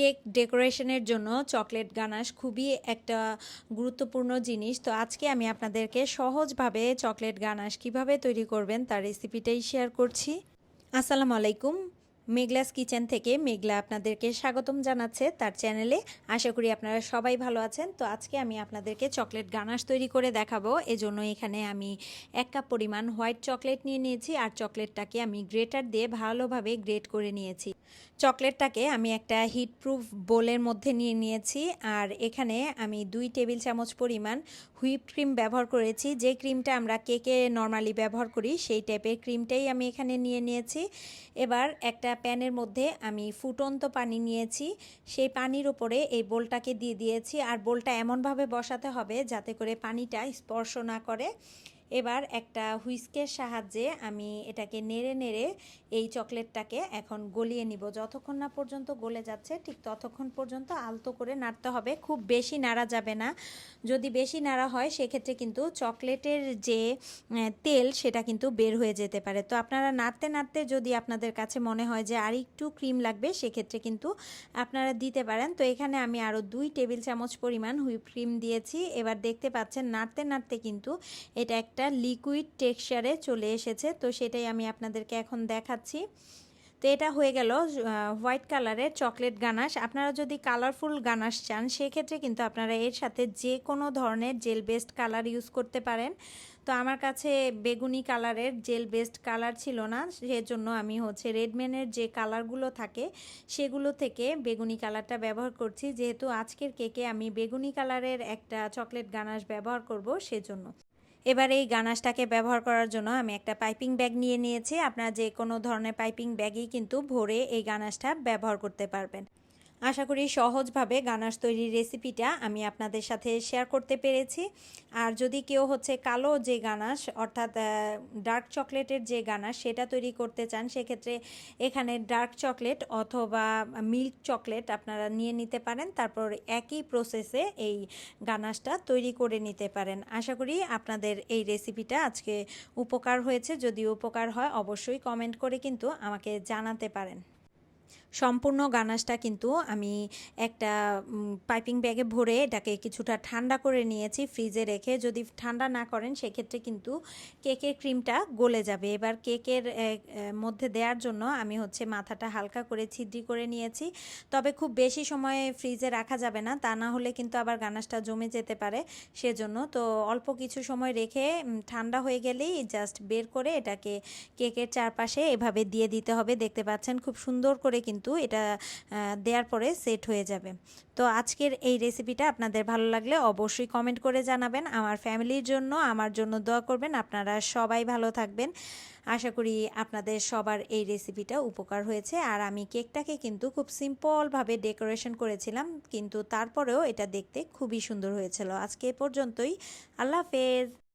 Cake ডেকোরেশনের জন্য chocolate ganache খুবই একটা গুরুত্বপূর্ণ জিনিস। তো আজকে আমি আপনাদেরকে সহজভাবে চকলেট গানাশ কীভাবে তৈরি করবেন তার রেসিপিটাই শেয়ার করছি। আসসালামু আলাইকুম। মেঘলাস কিচেন থেকে মেঘলা আপনাদেরকে স্বাগতম জানাচ্ছে তার চ্যানেলে। আশা করি আপনারা সবাই ভালো আছেন। তো আজকে আমি আপনাদেরকে চকলেট গানাশ তৈরি করে দেখাবো। এজন্য এখানে আমি এক কাপ পরিমাণ হোয়াইট চকলেট নিয়ে নিয়েছি আর চকলেটটাকে আমি গ্রেটার দিয়ে ভালোভাবে গ্রেট করে নিয়েছি। চকলেটটাকে আমি একটা হিট প্রুফ বোলের মধ্যে নিয়ে নিয়েছি আর এখানে আমি দুই টেবিল চামচ পরিমাণ হুইপ ক্রিম ব্যবহার করেছি। যে ক্রিমটা আমরা কেকে নর্মালি ব্যবহার করি, সেই টাইপের ক্রিমটাই আমি এখানে নিয়ে নিয়েছি। এবার একটা প্যানের মধ্যে আমি ফুটন্ত পানি নিয়েছি। সেই পানির উপরে এই বোলটাকে দিয়ে দিয়েছি। আর বোলটা এমনভাবে বসাতে হবে যাতে করে পানিটা স্পর্শ না করে। এবার একটা হুইস্কের সাহায্যে আমি এটাকে নেড়ে নেড়ে এই চকলেটটাকে এখন গলিয়ে নিব। যতক্ষণ না পর্যন্ত গলে যাচ্ছে, ঠিক ততক্ষণ পর্যন্ত আলতো করে নাড়তে হবে। খুব বেশি নাড়া যাবে না। যদি বেশি নাড়া হয়, সেক্ষেত্রে কিন্তু চকলেটের যে তেল, সেটা কিন্তু বের হয়ে যেতে পারে। তো আপনারা নাড়তে নাড়তে যদি আপনাদের কাছে মনে হয় যে আর একটু ক্রিম লাগবে, সেক্ষেত্রে কিন্তু আপনারা দিতে পারেন। তো এখানে আমি আরও দুই টেবিল চামচ পরিমাণ হুইপ ক্রিম দিয়েছি। এবার দেখতে পাচ্ছেন, নাড়তে নাড়তে কিন্তু এটা একটা একটা লিকুইড টেক্সচারে চলে এসেছে। তো সেটাই আমি আপনাদেরকে এখন দেখাচ্ছি। তো এটা হয়ে গেল হোয়াইট কালারের চকলেট গানাশ। আপনারা যদি কালারফুল গানাশ চান, সেক্ষেত্রে কিন্তু আপনারা এর সাথে যে কোনো ধরনের জেল বেসড কালার ইউজ করতে পারেন। তো আমার কাছে বেগুনি কালারের জেল বেসড কালার ছিল না। সেজন্য আমি হচ্ছে রেডম্যানের যে কালারগুলো থাকে, সেগুলো থেকে বেগুনি কালারটা ব্যবহার করছি। যেহেতু আজকের কেকে আমি বেগুনি কালারের একটা চকলেট গানাশ ব্যবহার করব, সেজন্য। এবার এই গানাশটাকে ব্যবহার করার জন্য আমি একটা পাইপিং ব্যাগ নিয়ে নিয়েছি। আপনারা যে কোনো ধরনের পাইপিং ব্যাগই কিন্তু ভরে এই গানাশটা ব্যবহার করতে পারবেন। আশা করি সহজভাবে গানাশ তৈরির রেসিপিটা আমি আপনাদের সাথে শেয়ার করতে পেরেছি। আর যদি কেউ হচ্ছে কালো যে গানাশ, অর্থাৎ ডার্ক চকলেটের যে গানাশ সেটা তৈরি করতে চান, সেক্ষেত্রে এখানে ডার্ক চকলেট অথবা মিল্ক চকলেট আপনারা নিয়ে নিতে পারেন। তারপর একই প্রসেসে এই গানাশটা তৈরি করে নিতে পারেন। আশা করি আপনাদের এই রেসিপিটা আজকে উপকার হয়েছে। যদি উপকার হয়, অবশ্যই কমেন্ট করে কিন্তু আমাকে জানাতে পারেন। সম্পূর্ণ গানাশটা কিন্তু আমি একটা পাইপিং ব্যাগে ভরে এটাকে কিছুটা ঠান্ডা করে নিয়েছি ফ্রিজে রেখে। যদি ঠান্ডা না করেন, সেক্ষেত্রে কিন্তু কেকের ক্রিমটা গলে যাবে। এবার কেকের মধ্যে দেওয়ার জন্য আমি হচ্ছে মাথাটা হালকা করে ছিদ্রি করে নিয়েছি। তবে খুব বেশি সময় ফ্রিজে রাখা যাবে না, তা না হলে কিন্তু আবার গানাশটা জমে যেতে পারে সেজন্য। তো অল্প কিছু সময় রেখে ঠান্ডা হয়ে গেলেই জাস্ট বের করে এটাকে কেকের চারপাশে এভাবে দিয়ে দিতে হবে। দেখতে পাচ্ছেন খুব সুন্দর করে কিন্তু কিন্তু এটা দেওয়ার পরে সেট হয়ে যাবে। তো আজকের এই রেসিপিটা আপনাদের ভালো লাগলে অবশ্যই কমেন্ট করে জানাবেন। আমার ফ্যামিলির জন্য, আমার জন্য দোয়া করবেন। আপনারা সবাই ভালো থাকবেন। আশা করি আপনাদের সবার এই রেসিপিটা উপকার হয়েছে। আর আমি কেকটাকে কিন্তু খুব সিম্পলভাবে ডেকোরেশন করেছিলাম, কিন্তু তারপরেও এটা দেখতে খুবই সুন্দর হয়েছিল। আজকে এ পর্যন্তই। আল্লাহ হাফেজ।